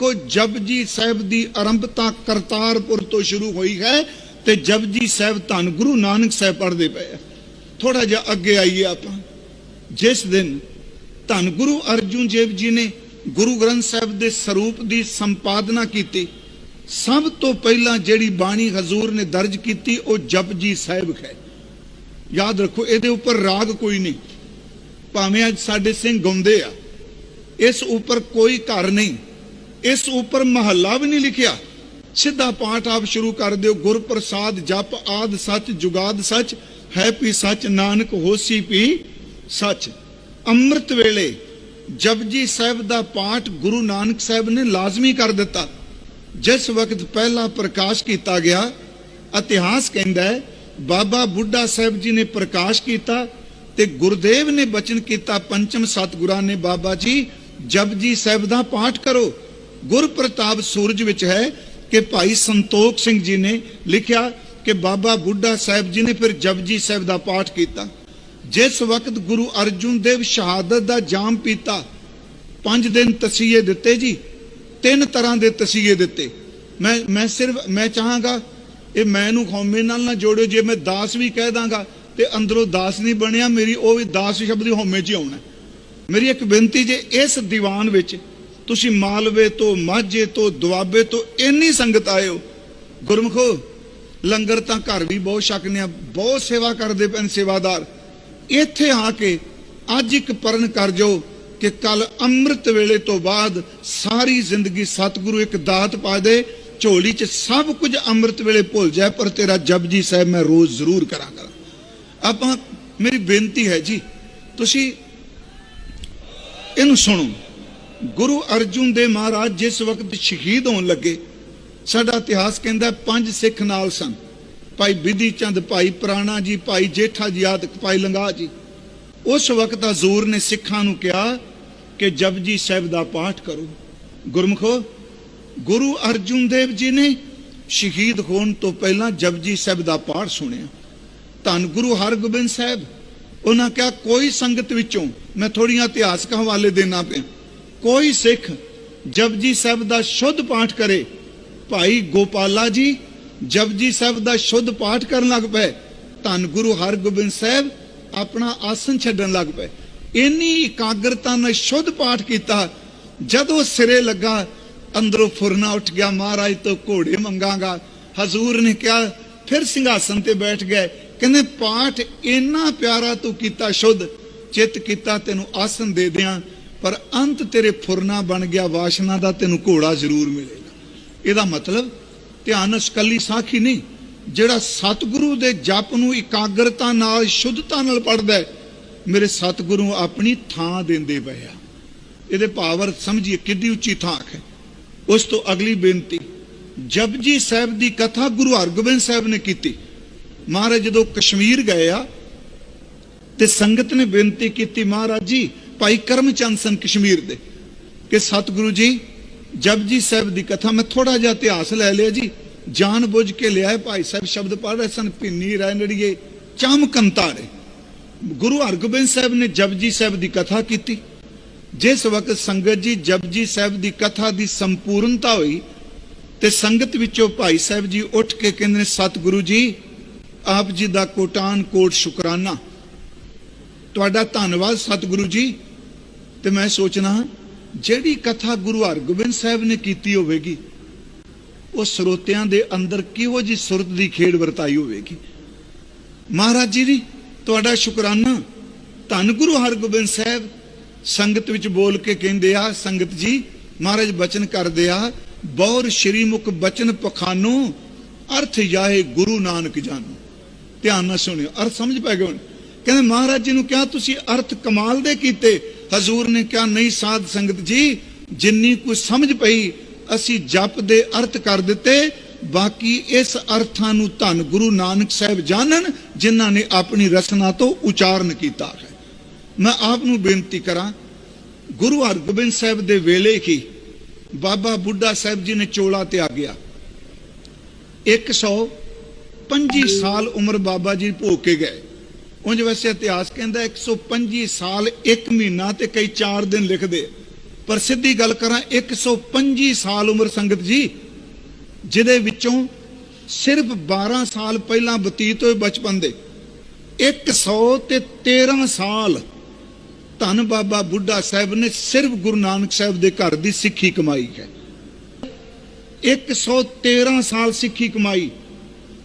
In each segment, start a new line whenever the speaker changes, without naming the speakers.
ਕੋ ਜਪਜੀ ਸਾਹਿਬ ਦੀ ਆਰੰਭਤਾ ਕਰਤਾਰਪੁਰ ਤੋਂ ਸ਼ੁਰੂ ਹੋਈ ਹੈ ਤੇ ਜਪਜੀ ਸਾਹਿਬ ਧੰਨ ਗੁਰੂ ਨਾਨਕ ਸਾਹਿਬ ਪੜ੍ਹਦੇ ਪਏ ਆ। ਥੋੜਾ ਜਿਹਾ ਅੱਗੇ ਆਈਏ ਆਪਾਂ। ਜਿਸ ਦਿਨ ਧੰਨ ਗੁਰੂ ਅਰਜੁਨ ਦੇਵ ਜੀ ਨੇ ਗੁਰੂ ਗ੍ਰੰਥ ਸਾਹਿਬ ਦੇ ਸਰੂਪ ਦੀ ਸੰਪਾਦਨਾ ਕੀਤੀ, ਸਭ ਤੋਂ ਪਹਿਲਾਂ ਜਿਹੜੀ ਬਾਣੀ ਹਜ਼ੂਰ ਨੇ ਦਰਜ ਕੀਤੀ, ਉਹ ਜਪਜੀ ਸਾਹਿਬ ਹੈ। ਯਾਦ ਰੱਖੋ, ਇਹਦੇ ਉੱਪਰ ਰਾਗ ਕੋਈ ਨਹੀਂ। ਭਾਵੇਂ ਅੱਜ ਸਾਡੇ ਸਿੰਘ ਗਾਉਂਦੇ ਆ, ਇਸ ਉੱਪਰ ਕੋਈ ਘਰ ਨਹੀਂ। ਇਸ ਉੱਪਰ ਮਹੱਲਾ ਵੀ ਨਹੀਂ ਲਿਖਿਆ। ਸਿੱਧਾ ਪਾਠ ਆਪ ਸ਼ੁਰੂ ਕਰ ਦਿਓ। ਗੁਰ ਪ੍ਰਸਾਦ ਜਪ ਆਦ ਸੱਚ, ਜੁਗਾਦ ਸੱਚ, ਹੈ ਪੀ ਸੱਚ, ਨਾਨਕ ਹੋਸੀ ਪੀ ਸੱਚ। ਅੰਮ੍ਰਿਤ ਵੇਲੇ ਜਪਜੀ ਸਾਹਿਬ ਦਾ ਪਾਠ ਗੁਰੂ ਨਾਨਕ ਸਾਹਿਬ ਨੇ ਲਾਜ਼ਮੀ ਕਰ ਦਿੱਤਾ। ਜਿਸ ਵਕਤ ਪਹਿਲਾ ਪ੍ਰਕਾਸ਼ ਕੀਤਾ ਗਿਆ, ਇਤਿਹਾਸ ਕਹਿੰਦਾ ਹੈ, ਬਾਬਾ ਬੁੱਢਾ ਸਾਹਿਬ ਜੀ ਨੇ ਪ੍ਰਕਾਸ਼ ਕੀਤਾ ਤੇ ਗੁਰਦੇਵ ਨੇ ਬਚਨ ਕੀਤਾ। ਪੰਚਮ ਸਤਿਗੁਰਾਂ ਨੇ ਬਾਬਾ ਜੀ ਜਪਜੀ ਸਾਹਿਬ ਦਾ ਪਾਠ ਕਰੋ। ਗੁਰਪ੍ਰਤਾਪ ਸੂਰਜ ਵਿੱਚ ਹੈ ਕਿ ਭਾਈ ਸੰਤੋਖ ਸਿੰਘ ਜੀ ਨੇ ਲਿਖਿਆ ਕਿ ਬਾਬਾ ਬੁੱਢਾ ਸਾਹਿਬ ਜੀ ਨੇ ਫਿਰ ਜਪਜੀ ਸਾਹਿਬ ਦਾ ਪਾਠ ਕੀਤਾ। ਜਿਸ ਵਕਤ ਗੁਰੂ ਅਰਜੁਨ ਦੇਵ ਸ਼ਹਾਦਤ ਦਾ ਜਾਮ ਪੀਤਾ, ਪੰਜ ਦਿਨ ਤਸੀਹੇ ਦਿੱਤੇ ਜੀ, ਤਿੰਨ ਤਰ੍ਹਾਂ ਦੇ ਤਸੀਹੇ ਦਿੱਤੇ। ਮੈਂ ਮੈਂ ਸਿਰਫ, ਮੈਂ ਚਾਹਾਂਗਾ, ਇਹ ਮੈਨੂੰ ਹਉਮੈ ਨਾਲ ਨਾ ਜੋੜਿਓ, ਜੇ ਮੈਂ ਦਾਸ ਵੀ ਕਹਿ ਦਾਂਗਾ, ਤੇ ਅੰਦਰੋਂ ਦਾਸ ਨਹੀਂ ਬਣਿਆ, ਮੇਰੀ ਉਹ ਵੀ ਦਾਸ ਸ਼ਬਦ ਹੀ ਹਉਮੈ 'ਚ ਹੀ ਆਉਣਾ। ਮੇਰੀ ਇੱਕ ਬੇਨਤੀ ਜੇ ਇਸ ਦੀਵਾਨ ਵਿੱਚ ਤੁਸੀਂ ਮਾਲਵੇ ਤੋਂ, ਮਾਝੇ ਤੋਂ, ਦੁਆਬੇ ਤੋਂ ਇੰਨੀ ਸੰਗਤ ਆਇਓ। ਗੁਰਮਖੋ, ਲੰਗਰ ਤਾਂ ਘਰ ਵੀ ਬਹੁਤ ਛਕਨੇ ਆ, ਬਹੁਤ ਸੇਵਾ ਕਰਦੇ ਪੈਣ ਸੇਵਾਦਾਰ। ਇੱਥੇ ਆ ਕੇ ਅੱਜ ਇੱਕ ਪਰਨ ਕਰ ਜਾਓ ਕਿ ਕੱਲ ਅੰਮ੍ਰਿਤ ਵੇਲੇ ਤੋਂ ਬਾਅਦ ਸਾਰੀ ਜ਼ਿੰਦਗੀ ਸਤਿਗੁਰੂ ਇੱਕ ਦਾਤ ਪਾ ਦੇ, ਝੋਲੀ 'ਚ ਸਭ ਕੁਝ ਅੰਮ੍ਰਿਤ ਵੇਲੇ ਭੁੱਲ ਜਾਏ, ਪਰ ਤੇਰਾ ਜਪਜੀ ਸਾਹਿਬ ਮੈਂ ਰੋਜ਼ ਜ਼ਰੂਰ ਕਰਾਂਗਾ। ਆਪਾਂ, ਮੇਰੀ ਬੇਨਤੀ ਹੈ ਜੀ, ਤੁਸੀਂ ਇਹਨੂੰ ਸੁਣੋ। ਗੁਰੂ ਅਰਜੁਨ ਦੇ ਮਹਾਰਾਜ ਜਿਸ ਵਕਤ ਸ਼ਹੀਦ ਹੋਣ ਲੱਗੇ, ਸਾਡਾ ਇਤਿਹਾਸ ਕਹਿੰਦਾ ਪੰਜ ਸਿੱਖ ਨਾਲ ਸਨ। ਭਾਈ ਬਿਧੀ ਚੰਦ, ਭਾਈ ਪ੍ਰਾਣਾ ਜੀ, ਭਾਈ ਜੇਠਾ ਜੀ ਆਦਿ ਭਾਈ ਲੰਗਾ ਜੀ। ਉਸ ਵਕਤ ਹਜ਼ੂਰ ਨੇ ਸਿੱਖਾਂ ਨੂੰ ਕਿਹਾ ਕਿ ਜਪਜੀ ਸਾਹਿਬ ਦਾ ਪਾਠ ਕਰੋ। ਗੁਰਮਖੋ, ਗੁਰੂ ਅਰਜੁਨ ਦੇਵ ਜੀ ਨੇ ਸ਼ਹੀਦ ਹੋਣ ਤੋਂ ਪਹਿਲਾਂ ਜਪਜੀ ਸਾਹਿਬ ਦਾ ਪਾਠ ਸੁਣਿਆ। ਧੰਨ ਗੁਰੂ ਹਰਗੋਬਿੰਦ ਸਾਹਿਬ, ਉਹਨਾਂ ਕਿਹਾ, ਕੋਈ ਸੰਗਤ ਵਿੱਚੋਂ ਮੈਂ ਥੋੜੀਆਂ ਇਤਿਹਾਸਕ ਹਵਾਲੇ ਦੇਣਾ ਪਿਆ। ਕੋਈ ਸਿੱਖ ਜਪਜੀ ਸਾਹਿਬ ਦਾ ਸ਼ੁੱਧ ਪਾਠ ਕਰੇ। ਭਾਈ ਗੋਪਾਲਾ ਜੀ, ਜਪਜੀ ਸਾਹਿਬ ਦਾ ਸ਼ੁੱਧ ਪਾਠ ਕਰਨ ਲੱਗ ਪਏ। ਧੰਨ ਗੁਰੂ ਹਰਗੋਬਿੰਦ ਸਾਹਿਬ ਆਪਣਾ ਆਸਨ ਛੱਡਣ ਲੱਗ ਪਏ। ਇੰਨੀ ਇਕਾਗਰਤਾ ਨਾਲ ਸ਼ੁੱਧ ਪਾਠ ਕੀਤਾ। ਜਦੋਂ ਸਿਰੇ ਲੱਗਾ, ਅੰਦਰੋਂ ਫੁਰਨਾ ਉੱਠ ਗਿਆ, ਮਹਾਰਾਜ ਤੋਂ ਘੋੜੇ ਮੰਗਾਗਾ। ਹਜ਼ੂਰ ਨੇ ਕਿਹਾ, ਫਿਰ ਸਿੰਘਾਸਨ ਤੇ ਬੈਠ ਗਏ। ਕਹਿੰਦੇ, ਪਾਠ ਇੰਨਾ ਪਿਆਰਾ ਤੂੰ ਕੀਤਾ, ਸ਼ੁੱਧ। ਚਿੱਤ ਕੀਤਾ, ਤੈਨੂੰ ਆਸਨ ਦੇ ਦਿਆਂ। ਪਰ ਅੰਤ ਤੇਰੇ ਫੁਰਨਾ ਬਣ ਗਿਆ, ਵਾਸ਼ਨਾ ਦਾ ਤੈਨੂੰ ਘੋੜਾ ਜ਼ਰੂਰ ਮਿਲੇਗਾ। ਇਹਦਾ ਮਤਲਬ ਧਿਆਨ ਸਕੱਲੀ ਸਾਖੀ ਨਹੀਂ, ਜਿਹੜਾ ਸਤਿਗੁਰੂ ਦੇ ਜਪ ਨੂੰ ਇਕਾਗਰਤਾ ਨਾਲ, ਸ਼ੁੱਧਤਾ ਨਾਲ ਪੜਦਾ ਹੈ, ਮੇਰੇ ਸਤਿਗੁਰੂ ਆਪਣੀ ਥਾਂ ਦਿੰਦੇ ਪਏ ਆ। ਇਹਦੇ ਭਾਵਰ ਸਮਝੀਏ ਕਿੱਡੀ ਉੱਚੀ ਥਾਂ ਹੈ। ਉਸ ਤੋਂ ਅਗਲੀ ਬੇਨਤੀ, ਜਪਜੀ ਸਾਹਿਬ ਦੀ ਕਥਾ ਗੁਰੂ ਹਰਗੋਬਿੰਦ ਸਾਹਿਬ ਨੇ ਕੀਤੀ। ਮਹਾਰਾਜ ਜਦੋਂ ਕਸ਼ਮੀਰ ਗਏ ਆ, ਤੇ ਸੰਗਤ ਨੇ ਬੇਨਤੀ ਕੀਤੀ, ਮਹਾਰਾਜ ਜੀ ਭਾਈ ਕਰਮਚੰਦ ਸਨ ਕਸ਼ਮੀਰ ਦੇ ਕਿ ਸਤਿਗੁਰੂ ਜੀ ਜਪਜੀ ਸਾਹਿਬ ਦੀ ਕਥਾ ਮੈਂ ਥੋੜਾ ਜਿਹਾ ਇਤਿਹਾਸ ਲੈ ਲਿਆ ਜੀ। ਜਾਣ ਬੁੱਝ ਕੇ ਲਿਆ ਭਾਈ ਸਾਹਿਬ ਸ਼ਬਦ ਪੜ੍ਹ ਰਹੇ ਸਨ ਪਿੰਨੀ ਰਹਿ ਚਮਕੰਤਾਰੇ ਗੁਰੂ ਹਰਗੋਬਿੰਦ ਸਾਹਿਬ ਨੇ ਜਪਜੀ ਸਾਹਿਬ ਦੀ ਕਥਾ ਕੀਤੀ। ਜਿਸ ਵਕਤ ਸੰਗਤ ਜੀ ਜਪਜੀ ਸਾਹਿਬ ਦੀ ਕਥਾ ਦੀ ਸੰਪੂਰਨਤਾ ਹੋਈ ਤੇ ਸੰਗਤ ਵਿੱਚੋਂ ਭਾਈ ਸਾਹਿਬ ਜੀ ਉੱਠ ਕੇ ਕਹਿੰਦੇ ਨੇ, ਸਤਿਗੁਰੂ ਜੀ, ਆਪ ਜੀ ਦਾ ਕੋਟਾਨ ਕੋਟ ਸ਼ੁਕਰਾਨਾ। ਤੁਹਾਡਾ ਧੰਨਵਾਦ ਸਤਿਗੁਰੂ ਜੀ ਤੇ ਮੈਂ ਸੋਚਣਾ ਜਿਹੜੀ ਕਥਾ ਗੁਰੂ ਹਰਗੋਬਿੰਦ ਸਾਹਿਬ ਨੇ ਕੀਤੀ ਹੋਵੇਗੀ, ਉਹ ਸਰੋਤਿਆਂ ਦੇ ਅੰਦਰ ਕਿਹੋ ਜੀ ਸੁਰਤ ਦੀ ਖੇਡ ਵਰਤਾਈ ਹੋਵੇਗੀ? ਮਹਾਰਾਜ ਜੀ ਦੀ, ਤੁਹਾਡਾ ਸ਼ੁਕਰਾਨਾ। ਧੰਨ ਗੁਰੂ ਹਰਗੋਬਿੰਦ ਸਾਹਿਬ, ਸੰਗਤ ਵਿੱਚ ਬੋਲ ਕੇ ਕਹਿੰਦੇ ਆ, ਸੰਗਤ ਜੀ, ਮਹਾਰਾਜ ਬਚਨ ਕਰਦੇ ਆ, ਬੌਰ ਸ਼੍ਰੀ ਮੁਖ ਬਚਨ ਪਖਾਨੋ, ਅਰਥ ਜਾਏ ਗੁਰੂ ਨਾਨਕ ਜਾਨੋ। ਧਿਆਨ ਨਾਲ ਸੁਣਿਓ, ਅਰਥ ਸਮਝ ਪੈ ਗਏ ਹੁਣ? ਕਹਿੰਦੇ, ਮਹਾਰਾਜ ਜੀ ਨੂੰ ਕਿਹਾ, ਤੁਸੀਂ ਅਰਥ ਕਮਾਲ ਦੇ ਕੀਤੇ ਹਜ਼ੂਰ ਨੇ ਕਿਹਾ, ਨਹੀਂ ਸਾਧ ਸੰਗਤ ਜੀ, ਜਿੰਨੀ ਕੁ ਸਮਝ ਪਈ, ਅਸੀਂ ਜਪ ਦੇ ਅਰਥ ਕਰ ਦਿੱਤੇ। ਬਾਕੀ ਇਸ ਅਰਥਾਂ ਨੂੰ ਧੰਨ ਗੁਰੂ ਨਾਨਕ ਸਾਹਿਬ ਜਾਣਨ, ਜਿਨ੍ਹਾਂ ਨੇ ਆਪਣੀ ਰਸਨਾ ਤੋਂ ਉਚਾਰਨ ਕੀਤਾ ਹੈ। ਮੈਂ ਆਪ ਨੂੰ ਬੇਨਤੀ ਕਰਾਂ, ਗੁਰੂ ਹਰਗੋਬਿੰਦ ਸਾਹਿਬ ਦੇ ਵੇਲੇ ਹੀ ਬਾਬਾ ਬੁੱਢਾ ਸਾਹਿਬ ਜੀ ਨੇ ਚੋਲਾ ਤੇ ਆ ਗਿਆ। 125 ਸਾਲ ਉਮਰ ਬਾਬਾ ਜੀ ਭੋਗ ਕੇ ਗਏ। ਉਂਝ ਵੈਸੇ ਇਤਿਹਾਸ ਕਹਿੰਦਾ 125 ਸਾਲ 1 ਮਹੀਨਾ ਤੇ ਕਈ 4 ਦਿਨ ਲਿਖਦੇ ਪਰ ਸਿੱਧੀ ਗੱਲ ਕਰਾਂ 125 ਸਾਲ ਉਮਰ ਸੰਗਤ ਜੀ, ਜਿਹਦੇ ਵਿੱਚੋਂ ਸਿਰਫ 12 ਸਾਲ ਪਹਿਲਾਂ ਬਤੀਤ ਹੋਏ ਬਚਪਨ ਦੇ। 100 ਤੇ 13 ਸਾਲ ਧੰਨ ਬਾਬਾ ਬੁੱਢਾ ਸਾਹਿਬ ਨੇ ਸਿਰਫ ਗੁਰੂ ਨਾਨਕ ਸਾਹਿਬ ਦੇ ਘਰ ਦੀ ਸਿੱਖੀ ਕਮਾਈ ਹੈ। 113 ਸਾਲ ਸਿੱਖੀ ਕਮਾਈ।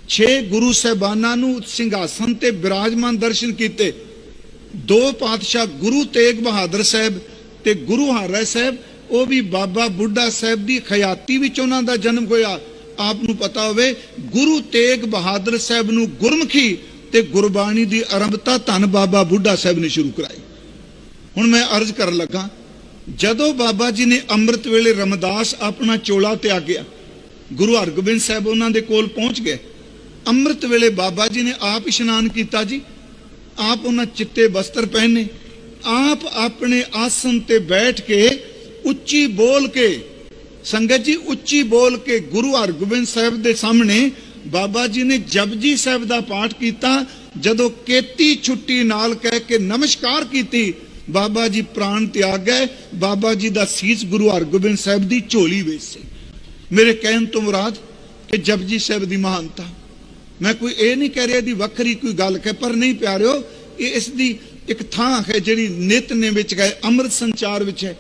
ਛੇ ਗੁਰੂ ਸਹਿਬਾਨਾਂ ਨੂੰ ਸਿੰਘਾਸਨ ਤੇ ਬਿਰਾਜਮਾਨ ਦਰਸ਼ਨ ਕੀਤੇ। ਦੋ ਪਾਤਸ਼ਾਹ ਗੁਰੂ ਤੇਗ ਬਹਾਦਰ ਸਾਹਿਬ ਤੇ ਗੁਰੂ ਹਰਿ ਸਾਹਿਬ, ਉਹ ਵੀ ਬਾਬਾ ਬੁੱਢਾ ਸਾਹਿਬ ਦੀ ਖਿਆਤੀ ਵਿੱਚ ਉਹਨਾਂ ਦਾ ਜਨਮ ਹੋਇਆ। ਆਪ ਨੂੰ ਪਤਾ ਹੋਵੇ, ਗੁਰੂ ਤੇਗ ਬਹਾਦਰ ਸਾਹਿਬ ਨੂੰ ਗੁਰਮੁਖੀ ਤੇ ਗੁਰਬਾਣੀ ਦੀ ਆਰੰਭਤਾ ਧੰਨ ਬਾਬਾ ਬੁੱਢਾ ਸਾਹਿਬ ਨੇ ਸ਼ੁਰੂ ਕਰਾਈ। ਹੁਣ ਮੈਂ ਅਰਜ਼ ਕਰਨ ਲੱਗਾ, ਜਦੋਂ ਬਾਬਾ ਜੀ ਨੇ ਅੰਮ੍ਰਿਤ ਵੇਲੇ ਰਮਦਾਸ ਆਪਣਾ ਚੋਲਾ ਤਿਆਗਿਆ, ਗੁਰੂ ਹਰਗੋਬਿੰਦ ਸਾਹਿਬ ਉਹਨਾਂ ਦੇ ਕੋਲ ਪਹੁੰਚ ਗਏ ਅੰਮ੍ਰਿਤ ਵੇਲੇ ਬਾਬਾ ਜੀ ਨੇ ਆਪ ਇਸ਼ਨਾਨ ਕੀਤਾ ਜੀ। ਆਪ ਉਹਨਾਂ ਚਿੱਟੇ ਵਸਤਰ ਪਹਿਨੇ। ਆਪ ਆਪਣੇ ਆਸਨ ਤੇ ਬੈਠ ਕੇ ਉੱਚੀ ਬੋਲ ਕੇ, ਸੰਗਤ ਜੀ ਉੱਚੀ ਬੋਲ ਕੇ ਗੁਰੂ ਹਰਗੋਬਿੰਦ ਸਾਹਿਬ ਦੇ ਸਾਹਮਣੇ ਬਾਬਾ ਜੀ ਨੇ ਜਪਜੀ ਸਾਹਿਬ ਦਾ ਪਾਠ ਕੀਤਾ। ਜਦੋਂ ਕੇਤੀ ਛੁੱਟੀ ਨਾਲ ਕਹਿ ਕੇ ਨਮਸਕਾਰ ਕੀਤੀ, ਬਾਬਾ ਜੀ ਪ੍ਰਾਣ ਤਿਆਗ ਗਏ। ਬਾਬਾ ਜੀ ਦਾ ਸੀਸ ਗੁਰੂ ਹਰਗੋਬਿੰਦ ਸਾਹਿਬ ਦੀ ਝੋਲੀ ਵਿੱਚ ਸੀ। ਮੇਰੇ ਕਹਿਣ ਤੋਂ ਮੁਰਾਦ ਕਿ ਜਪਜੀ ਸਾਹਿਬ ਦੀ ਮਹਾਨਤਾ ਮੈਂ ਕੋਈ ਇਹ ਨਹੀਂ ਕਹਿ ਰਿਹਾ ਦੀ ਵੱਖਰੀ ਕੋਈ ਗੱਲ ਕਹਿ, ਪਰ ਨਹੀਂ ਪਿਆਰਿਓ, ਇਹ ਇਸ ਦੀ ਇੱਕ ਥਾਂ ਹੈ ਜਿਹੜੀ ਨਿਤ ਨੇ ਵਿੱਚ ਗਏ ਅੰਮ੍ਰਿਤ ਸੰਚਾਰ ਵਿੱਚ ਹੈ।